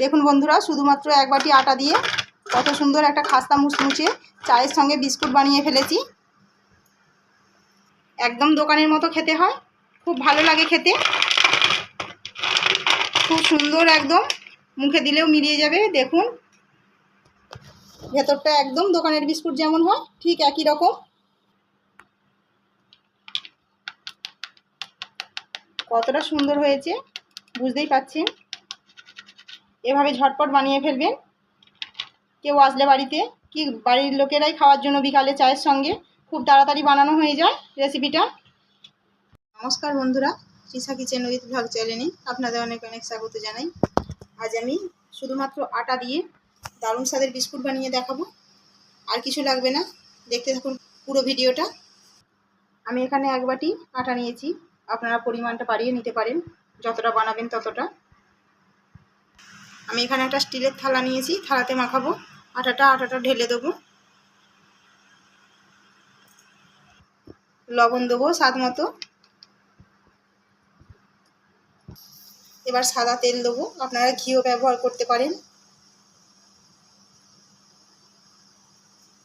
দেখুন বন্ধুরা, শুধুমাত্র এক বাটি আটা দিয়ে কত সুন্দর একটা খাস্তা মুচমুচে চায়ের সঙ্গে বিস্কুট বানিয়ে ফেলেছি। একদম দোকানের মতো খেতে হয়, খুব ভালো লাগে খেতে। খুব সুন্দর একদম, মুখে দিলেও মিলিয়ে যাবে, দেখুন। ভেতরটা একদম দোকানের বিস্কুট যেমন হয়, ঠিক একই রকম। কতটা সুন্দর হয়েছে, বুঝতেই পাচ্ছেন এভাবে ঝটপট বানিয়ে ফেলবেন। কেউ আসলে বাড়িতে, কি বাড়ির লোকেরাই খাওয়ার জন্য বিকালে চায়ের সঙ্গে, খুব তাড়াতাড়ি বানানো হয়ে যায় রেসিপিটা। নমস্কার বন্ধুরা তৃষা কিচেন উইথ ভ্লগ চ্যানেলে আপনাদের অনেক অনেক স্বাগত জানাই। আজ আমি শুধুমাত্র আটা দিয়ে দারুণ স্বাদের বিস্কুট বানিয়ে দেখাবো। আর কিছু লাগবে না, দেখতে থাকুন পুরো ভিডিওটা। আমি এখানে এক বাটি আটা নিয়েছি, আপনারা পরিমাণটা বাড়িয়ে নিতে পারেন, যতটা বানাবেন ততটা। আমি এখানে একটা স্টিলের থালা নিয়েছি, থালাতে মাখাবো। আটাটা আটাটা ঢেলে দেবো। লবণ দেবো স্বাদ মতো। এবার সাদা তেল দেবো। আপনারা ঘিও ব্যবহার করতে পারেন।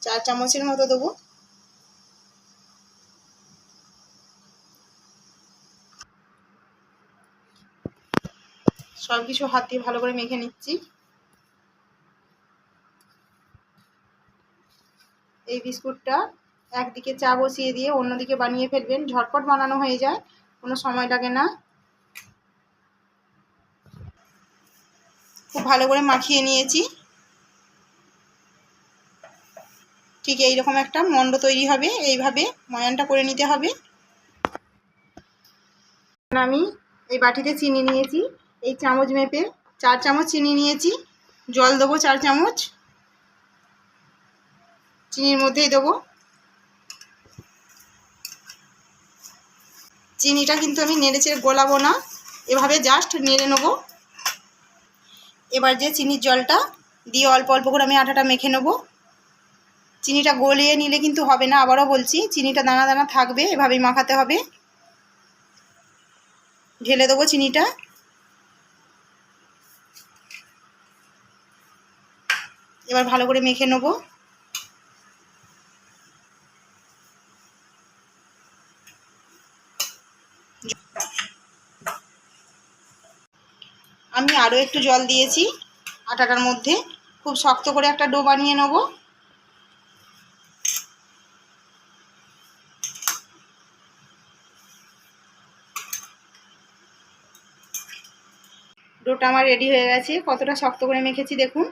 চার চামচের মতো দেবো। সব কিছু হাত দিয়ে ভালো করে মেখে নিচ্ছি। এই বিস্কুটটা একদিকে চা বসিয়ে দিয়ে অন্যদিকে বানিয়ে ফেলবেন। ঝটপট বানানো হয়ে যায়, কোনো সময় লাগে না। খুব ভালো করে মাখিয়ে নিয়েছি। ঠিক এইরকম একটা মণ্ড তৈরি হবে। এইভাবে ময়ানটা করে নিতে হবে। আমি এই বাটিতে চিনি নিয়েছি। এই চামচ মেপে চার চামচ চিনি নিয়েছি। জল দেবো চার চামচ। চিনির মধ্যেই দেবো। চিনিটা কিন্তু আমি নেড়ে চেড়ে গোলাবো না। এভাবে জাস্ট নেড়ে নেব। এবার যে চিনির জলটা দিয়ে অল্প অল্প করে আমি আটাটা মেখে নেব। চিনিটা গলিয়ে নিলে কিন্তু হবে না, আবারও বলছি, চিনিটা দানা দানা থাকবে, এভাবেই মাখাতে হবে। ঢেলে দেবো চিনিটা। এবার ভালো করে মেখে নেব। আমি আরও একটু জল দিয়েছি আটাটার মধ্যে। খুব শক্ত করে একটা ডো বানিয়ে নেব। ডোটা আমার রেডি হয়ে গেছে। কতটা শক্ত করে মেখেছি দেখুন।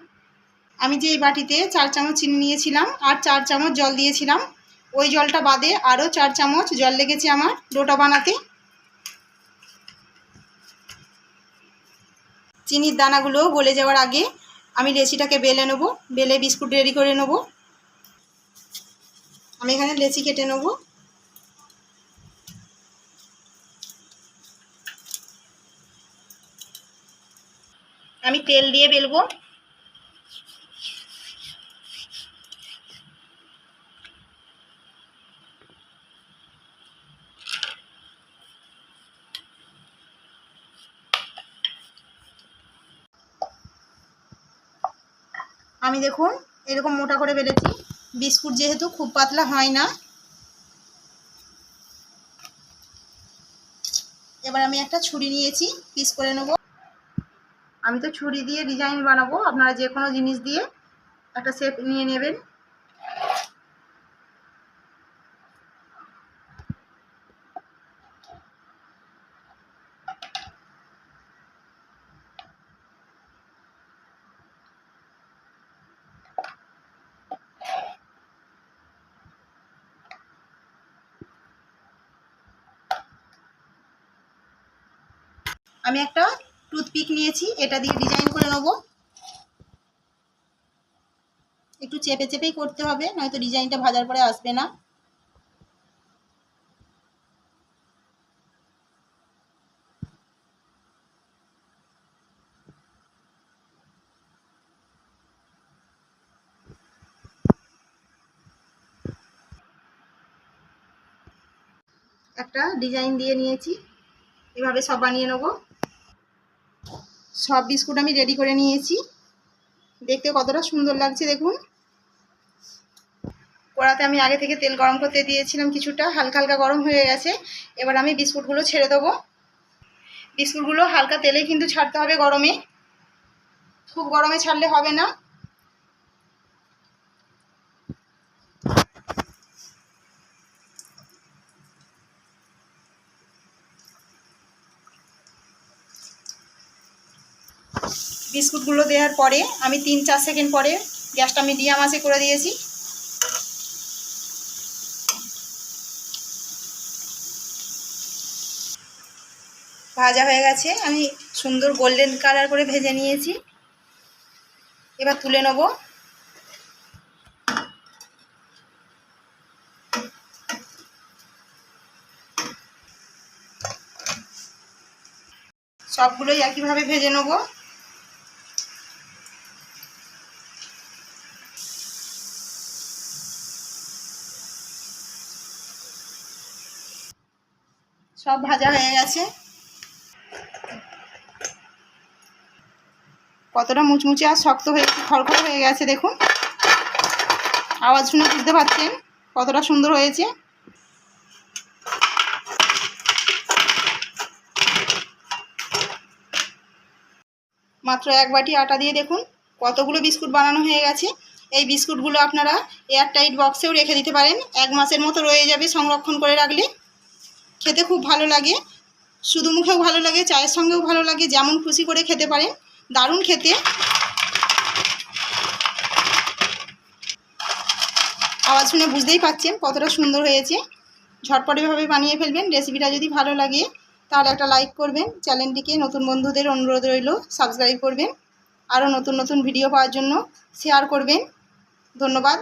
আমি যে এই বাটিতে চার চামচ চিনি নিয়েছিলাম আর চার চামচ জল দিয়েছিলাম, ওই জলটা বাদে আরও চার চামচ জল লেগেছে আমার ডোটা বানাতে। চিনির দানাগুলো গলে যাওয়ার আগে আমি লেচিটাকে বেলে নেব, বেলে বিস্কুট রেডি করে নেব। আমি এখানে লেচি কেটে নেব। আমি তেল দিয়ে বেলবো। আমি দেখুন, এরকম মোটা করে বেলেছি। বিস্কুট যেহেতু খুব পাতলা হয় না। এবার আমি একটা ছুরি নিয়েছি, পিস করে নেব। আমি তো ছুরি দিয়ে ডিজাইন বানাবো, আপনারা যে কোনো জিনিস দিয়ে একটা শেপ নিয়ে নেবেন। আমি একটা টুথপিক নিয়েছি, এটা দিয়ে ডিজাইন করে নেব। একটু চেপে চেপেই করতে হবে, নয়তো ডিজাইনটা ভাজার পরে আসবে না। একটা ডিজাইন দিয়ে নিয়েছি, এভাবে সব বানিয়ে নেব। সব বিস্কুট আমি রেডি করে নিয়েছি। দেখতে কতটা সুন্দর লাগছে, দেখুন। কড়াতে আমি আগে থেকে তেল গরম করতে দিয়েছিলাম কিছুটা, হালকা হালকা গরম হয়ে গেছে। এবার আমি বিস্কুটগুলো ছেড়ে দেবো। বিস্কুটগুলো হালকা তেলে কিন্তু ছাড়তে হবে গরমে। খুব গরমে ছাড়লে হবে না। বিস্কুটগুলো দেওয়ার পরে আমি তিন চার সেকেন্ড পরে গ্যাসটা মিডিয়াম আঁচে করে দিয়েছি। ভাজা হয়ে গেছে। আমি সুন্দর গোল্ডেন কালার করে ভেজে নিয়েছি। এবার তুলে নেব। সবগুলোই একইভাবে ভেজে নেব। সব ভাজা হয়ে গেছে। কতটা মুচমুচে আর শক্ত হয়ে, খড়খড় হয়ে গেছে, দেখুন। আওয়াজ শুনে বুঝতে পারছেন কতটা সুন্দর হয়েছে। মাত্র এক বাটি আটা দিয়ে দেখুন, কতগুলো বিস্কুট বানানো হয়ে গেছে। এই বিস্কুটগুলো আপনারা এয়ারটাইট বক্সেও রেখে দিতে পারেন। এক মাসের মতো রয়ে যাবে সংরক্ষণ করে রাখলে। খেতে খুব ভালো লাগে। শুধু মুখেও ভালো লাগে, চায়ের সঙ্গেও ভালো লাগে, যেমন খুশি করে খেতে পারেন। দারুণ খেতে। আওয়াজ শুনে বুঝতেই পাচ্ছেন কতটা সুন্দর হয়েছে। ঝটপটেভাবে বানিয়ে ফেলবেন, রেসিপিটা যদি ভালো লাগে, তাহলে একটা লাইক করবেন। চ্যানেলটিকে নতুন বন্ধুদের অনুরোধ রইল, সাবস্ক্রাইব করবেন। আরও নতুন নতুন ভিডিও পাওয়ার জন্য শেয়ার করবেন। ধন্যবাদ।